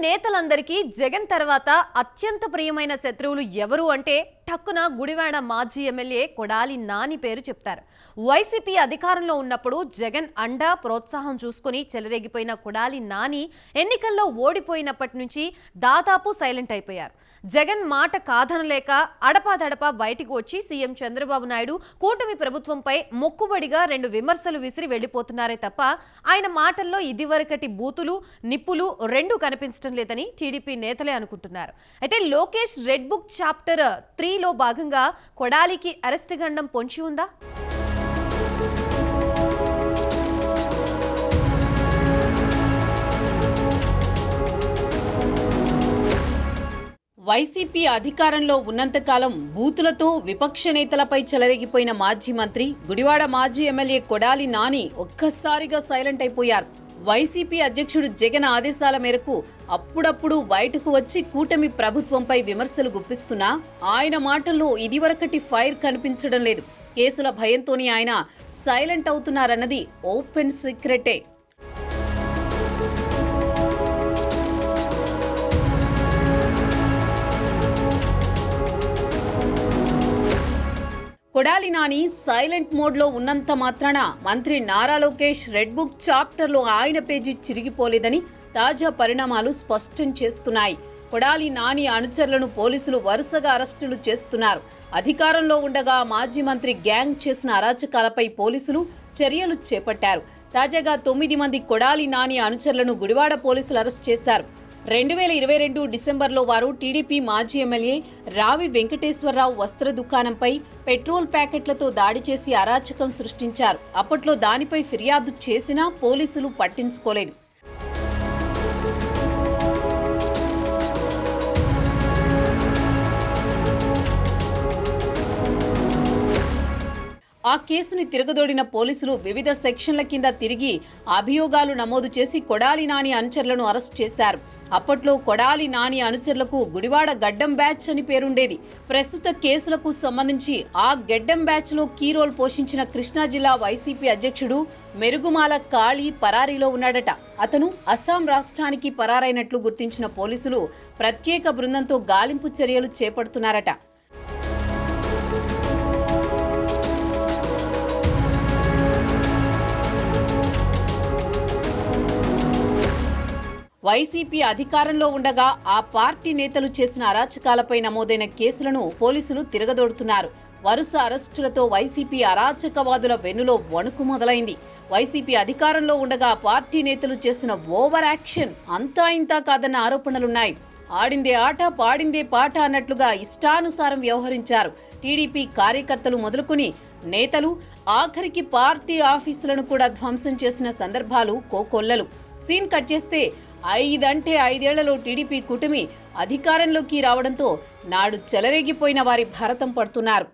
నేతలందరికీ జగన్ తర్వాత అత్యంత ప్రియమైన శత్రువులు ఎవరు అంటే టక్కున గుడివాడ మాజీ ఎమ్మెల్యే కొడాలి నాని పేరు చెప్తారు. వైసీపీ అధికారంలో ఉన్నప్పుడు జగన్ అండా ప్రోత్సాహం చూసుకుని చెలరేగిపోయిన కొడాలి నాని ఎన్నికల్లో ఓడిపోయినప్పటి నుంచి దాదాపు సైలెంట్ అయిపోయారు. జగన్ మాట కాదనలేక అడపాదడపా బయటికి వచ్చి సీఎం చంద్రబాబు నాయుడు కూటమి ప్రభుత్వంపై మొక్కుబడిగా రెండు విమర్శలు విసిరి వెళ్ళిపోతున్నారే తప్ప ఆయన మాటల్లో ఇదివరకటి బూతులు నిప్పులు రెండు కనిపించడం లేదని టీడీపీ నేతలే అనుకుంటున్నారు. అయితే లోకేష్ రెడ్ బుక్ చాప్టర్ త్రీలో భాగంగా కొడాలికి అరెస్ట్ గండం పొంచి ఉందా? వైసీపీ అధికారంలో ఉన్నంతకాలం బూతులతో విపక్ష నేతలపై చెలరేగిపోయిన మాజీ మంత్రి గుడివాడ మాజీ ఎమ్మెల్యే కొడాలి నాని ఒక్కసారిగా సైలెంట్ అయిపోయారు. వైసీపీ అధ్యక్షుడు జగన్ ఆదేశాల మేరకు అప్పుడప్పుడు బయటకు వచ్చి కూటమి ప్రభుత్వంపై విమర్శలు గుప్పిస్తున్నా ఆయన మాటల్లో ఇదివరకటి ఫైర్ కనిపించడం లేదు. కేసుల భయంతోనే ఆయన సైలెంట్ అవుతున్నారన్నది ఓపెన్ సీక్రెటే. కొడాలి నాని సైలెంట్ మోడ్లో ఉన్నంత మాత్రాన మంత్రి నారా లోకేష్ రెడ్ బుక్ చాప్టర్లో ఆయన పేజీ చిరిగిపోలేదని తాజా పరిణామాలు స్పష్టం చేస్తున్నాయి. కొడాలి నాని అనుచరులను పోలీసులు వరుసగా అరెస్టులు చేస్తున్నారు. అధికారంలో ఉండగా మాజీ మంత్రి గ్యాంగ్ చేసిన అరాచకాలపై పోలీసులు చర్యలు చేపట్టారు. తాజాగా తొమ్మిది మంది కొడాలి నాని అనుచరులను గుడివాడ పోలీసులు అరెస్ట్ చేశారు. రెండు వేల ఇరవై రెండు డిసెంబర్లో వారు టీడీపీ మాజీ ఎమ్మెల్యే రావి వెంకటేశ్వరరావు వస్త్ర దుకాణంపై పెట్రోల్ ప్యాకెట్లతో దాడి చేసి అరాచకం సృష్టించారు. అప్పట్లో దానిపై ఫిర్యాదు చేసినా పోలీసులు పట్టించుకోలేదు. ఆ కేసుని తిరగదోడిన పోలీసులు వివిధ సెక్షన్ల కింద తిరిగి అభియోగాలు నమోదు చేసి కొడాలి నాని అనుచరులను అరెస్ట్ చేశారు. అప్పట్లో కొడాలి నాని అనుచరులకు గుడివాడ గడ్డం బ్యాచ్ అని పేరుండేది. ప్రస్తుత కేసులకు సంబంధించి ఆ గడ్డం బ్యాచ్లో కీ రోల్ పోషించిన కృష్ణా జిల్లా వైసీపీ అధ్యక్షుడు మెరుగుమాల కాళీ పరారీలో ఉన్నాడట. అతను అస్సాం రాష్ట్రానికి పరారైనట్లు గుర్తించిన పోలీసులు ప్రత్యేక బృందంతో గాలింపు చర్యలు చేపడుతున్నారట. వైసీపీ అధికారంలో ఉండగా ఆ పార్టీ నేతలు చేసిన అరాచకాలపై నమోదైన కేసులను పోలీసులు తిరగదోడుతున్నారు. వరుస అరెస్టులతో వైసీపీ అరాచకవాదుల వెన్నులో వణుకు మొదలైంది. వైసీపీ అధికారంలో ఉండగా పార్టీ నేతలు చేసిన ఓవర్ యాక్షన్ అంతా ఇంతా కాదన్న ఆరోపణలున్నాయి. ఆడిందే ఆట పాడిందే పాట అన్నట్లుగా ఇష్టానుసారం వ్యవహరించారు. టీడీపీ కార్యకర్తలు మొదలుకుని నేతలు ఆఖరికి పార్టీ ఆఫీసులను కూడా ధ్వంసం చేసిన సందర్భాలు కోకొల్లలు. సీన్ కట్ చేస్తే ఐదంటే ఐదేళ్ళలో టీడీపీ కూటమి అధికారంలోకి రావడంతో నాడు చెలరేగిపోయిన వారి భారతం పడుతున్నారు.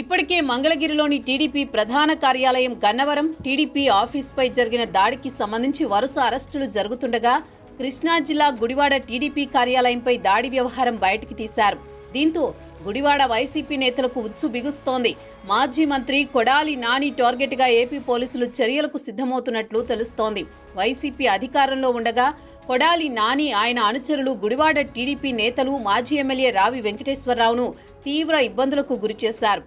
ఇప్పటికే మంగళగిరిలోని టీడీపీ ప్రధాన కార్యాలయం గన్నవరం టీడీపీ ఆఫీస్పై జరిగిన దాడికి సంబంధించి వరుస అరెస్టులు జరుగుతుండగా కృష్ణా జిల్లా గుడివాడ టీడీపీ కార్యాలయంపై దాడి వ్యవహారం బయటికి తీశారు. దీంతో గుడివాడ వైసీపీ నేతలకు ఉచ్చు బిగుస్తోంది. మాజీ మంత్రి కొడాలి నాని టార్గెట్గా ఏపీ పోలీసులు చర్యలకు సిద్ధమవుతున్నట్లు తెలుస్తోంది. వైసీపీ అధికారంలో ఉండగా కొడాలి నాని ఆయన అనుచరులు గుడివాడ టీడీపీ నేతలు మాజీ ఎమ్మెల్యే రావి వెంకటేశ్వరరావును తీవ్ర ఇబ్బందులకు గురిచేశారు.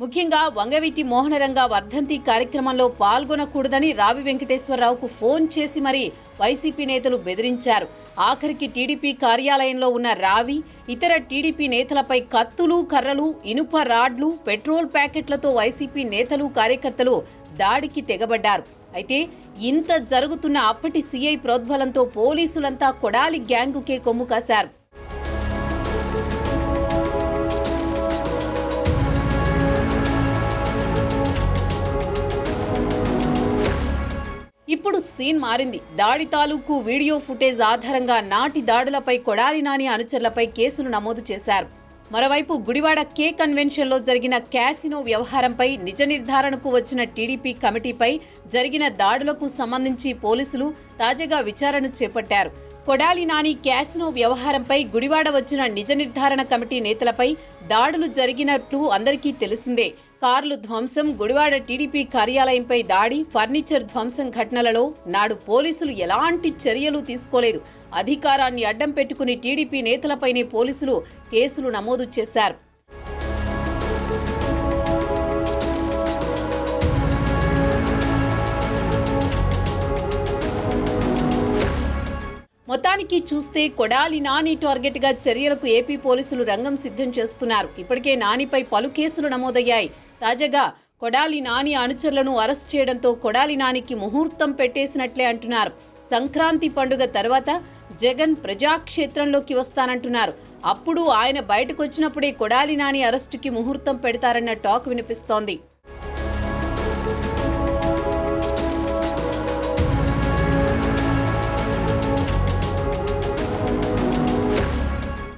ముఖ్యంగా వంగవీటి మోహనరంగ వర్ధంతి కార్యక్రమంలో పాల్గొనకూడదని రావి వెంకటేశ్వరరావుకు ఫోన్ చేసి మరీ వైసీపీ నేతలు బెదిరించారు. ఆఖరికి టీడీపీ కార్యాలయంలో ఉన్న రావి ఇతర టీడీపీ నేతలపై కత్తులు కర్రలు ఇనుప రాడ్లు పెట్రోల్ ప్యాకెట్లతో వైసీపీ నేతలు కార్యకర్తలు దాడికి తెగబడ్డారు. అయితే ఇంత జరుగుతున్న అప్పటి సీఐ ప్రోద్బలంతో పోలీసులంతా కొడాలి గ్యాంగుకే కొమ్ము కాశారు. ఇప్పుడు సీన్ మారింది. దాడి తాలూకు వీడియో ఫుటేజ్ ఆధారంగా నాటి దాడులపై కొడాలి నాని అనుచరులపై కేసులు నమోదు చేశారు. మరోవైపు గుడివాడ కే కన్వెన్షన్లో జరిగిన క్యాసినో వ్యవహారంపై నిజ నిర్ధారణకు వచ్చిన టీడీపీ కమిటీపై జరిగిన దాడులకు సంబంధించి పోలీసులు తాజాగా విచారణ చేపట్టారు. కొడాలి నాని క్యాసినో వ్యవహారంపై గుడివాడ వచ్చిన నిజ నిర్ధారణ కమిటీ నేతలపై దాడులు జరిగినట్లు అందరికీ తెలిసిందే. కార్లు ధ్వంసం గుడివాడ టీడీపీ కార్యాలయంపై దాడి ఫర్నిచర్ ధ్వంసం ఘటనలలో నాడు పోలీసులు ఎలాంటి చర్యలు తీసుకోలేదు. అధికారాన్ని అడ్డం పెట్టుకుని టీడీపీ నేతలపైనే పోలీసులు కేసులు నమోదు చేశారు. మొత్తానికి చూస్తే కొడాలి నాని టార్గెట్గా చర్యలకు ఏపీ పోలీసులు రంగం సిద్ధం చేస్తున్నారు. ఇప్పటికే నానిపై పలు కేసులు నమోదయ్యాయి. తాజాగా కొడాలి నాని అనుచరులను అరెస్ట్ చేయడంతో కొడాలి నానికి ముహూర్తం పెట్టేసినట్లే అంటున్నారు. సంక్రాంతి పండుగ తర్వాత జగన్ ప్రజాక్షేత్రంలోకి వస్తానంటున్నారు. అప్పుడు ఆయన బయటకు వచ్చినప్పుడే కొడాలి నాని అరెస్టుకి ముహూర్తం పెడతారన్న టాక్ వినిపిస్తోంది.